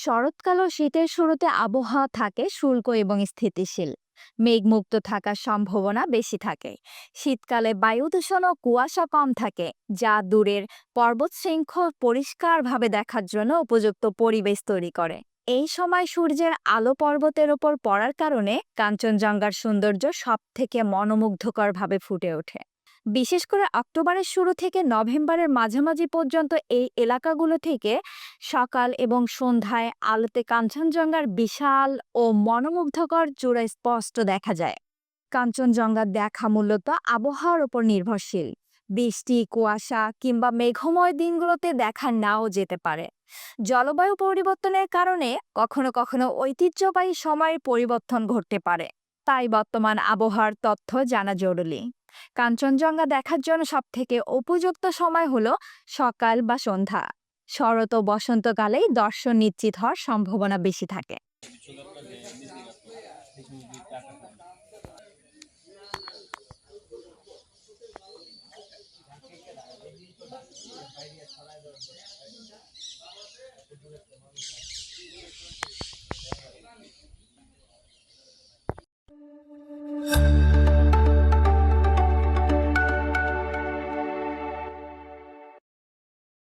শরৎকাল ও শীতের শুরুতে আবহাওয়া থাকে শুষ্ক এবং স্থিতিশীল। মেঘমুক্ত থাকার সম্ভাবনা বেশি থাকে। শীতকালে বায়ু দূষণ ও কুয়াশা কম থাকে, যা দূরের পর্বত শৃঙ্খ পরিষ্কারভাবে দেখার জন্য উপযুক্ত পরিবেশ তৈরি করে। এই সময় সূর্যের আলো পর্বতের ওপর পড়ার কারণে কাঞ্চনজঙ্ঘার সৌন্দর্য সব থেকে মনোমুগ্ধকরভাবে ফুটে ওঠে। বিশেষ করে অক্টোবরের শুরু থেকে নভেম্বরের মাঝামাঝি পর্যন্ত এই এলাকাগুলো থেকে সকাল এবং সন্ধ্যায় আলোতে কাঞ্চনজঙ্ঘার বিশাল ও মনোমুগ্ধকর চূড়া স্পষ্ট দেখা যায়। কাঞ্চনজঙ্ঘা দেখা মূলত আবহাওয়ার উপর নির্ভরশীল। বৃষ্টি, কুয়াশা কিংবা মেঘময় দিনগুলোতে দেখা নাও যেতে পারে। জলবায়ু পরিবর্তনের কারণে কখনো কখনো ঐতিহ্যবাহী সময়ের পরিবর্তন ঘটতে পারে। তাই বর্তমান আবহাওয়ার তথ্য জানা জরুরি। কাঞ্চনজঙ্ঘা দেখার জন্য সবথেকে উপযুক্ত সময় হলো সকাল বা সন্ধ্যা। শরৎ ও বসন্তকালেই দর্শন নিশ্চিত হওয়ার সম্ভাবনা বেশি থাকে।